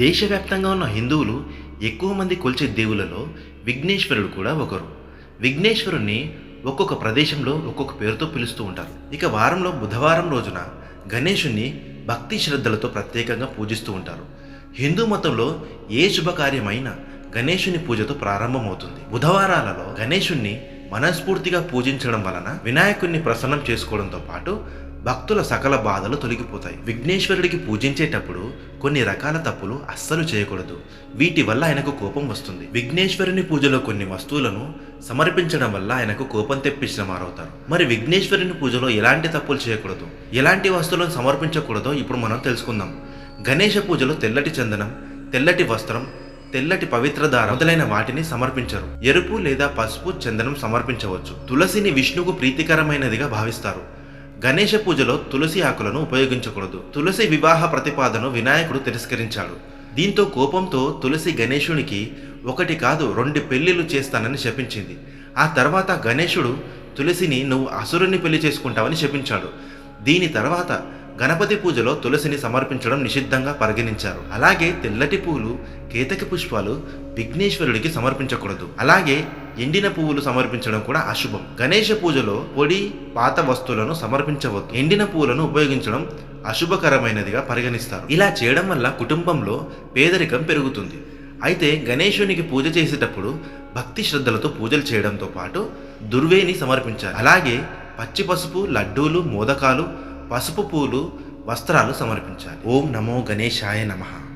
దేశవ్యాప్తంగా ఉన్న హిందువులు ఎక్కువ మంది కొలిచే దేవులలో విఘ్నేశ్వరుడు కూడా ఒకరు. విఘ్నేశ్వరుణ్ణి ఒక్కొక్క ప్రదేశంలో ఒక్కొక్క పేరుతో పిలుస్తూ ఉంటారు. ఇక వారంలో బుధవారం రోజున గణేశుణ్ణి భక్తి శ్రద్ధలతో ప్రత్యేకంగా పూజిస్తూ ఉంటారు. హిందూ మతంలో ఏ శుభకార్యమైన గణేశుని పూజతో ప్రారంభమవుతుంది. బుధవారాలలో గణేశుణ్ణి మనస్ఫూర్తిగా పూజించడం వలన వినాయకుణ్ణి ప్రసన్నం చేసుకోవడంతో పాటు భక్తుల సకల బాధలు తొలగిపోతాయి. విఘ్నేశ్వరుడికి పూజించేటప్పుడు కొన్ని రకాల తప్పులు అస్సలు చేయకూడదు. వీటి వల్ల ఆయనకు కోపం వస్తుంది. విఘ్నేశ్వరుని పూజలో కొన్ని వస్తువులను సమర్పించడం వల్ల ఆయనకు కోపం తెప్పించిన వారవుతారు. మరి విఘ్నేశ్వరుని పూజలో ఎలాంటి తప్పులు చేయకూడదు? ఎలాంటి వస్తువులను సమర్పించకూడదో ఇప్పుడు మనం తెలుసుకుందాం. గణేష పూజలో తెల్లటి చందనం తెల్లటి వస్త్రం తెల్లటి పవిత్ర దారం మొదలైన వాటిని సమర్పించరు. ఎరుపు లేదా పసుపు చందనం సమర్పించవచ్చు. తులసిని విష్ణుకు ప్రీతికరమైనదిగా భావిస్తారు. గణేష పూజలో తులసి ఆకులను ఉపయోగించకూడదు. తులసి వివాహ ప్రతిపాదన వినాయకుడు తిరస్కరించాడు. దీంతో కోపంతో తులసి గణేశునికి ఒకటి కాదు రెండు పెళ్ళిళ్ళు చేస్తానని శపించింది. ఆ తర్వాత గణేశుడు తులసిని నువ్వు అసురుని పెళ్ళి చేసుకుంటావని శపించాడు. దీని తర్వాత గణపతి పూజలో తులసిని సమర్పించడం నిషిద్ధంగా పరిగణించారు. అలాగే తెల్లటి పూలు కేతకి పుష్పాలు విఘ్నేశ్వరుడికి సమర్పించకూడదు. అలాగే ఎండిన పువ్వులు సమర్పించడం కూడా అశుభం. గణేష పూజలో పొడి పాత వస్తువులను సమర్పించవద్దు. ఎండిన పువ్వులను ఉపయోగించడం అశుభకరమైనదిగా పరిగణిస్తారు. ఇలా చేయడం వల్ల కుటుంబంలో పేదరికం పెరుగుతుంది. అయితే గణేశునికి పూజ చేసేటప్పుడు భక్తి శ్రద్ధలతో పూజలు చేయడంతో పాటు దుర్వేని సమర్పించాలి. అలాగే పచ్చి పసుపు లడ్డూలు మోదకాలు పసుపు పూలు వస్త్రాలు సమర్పించాలి. ఓం నమో గణేశాయ నమః.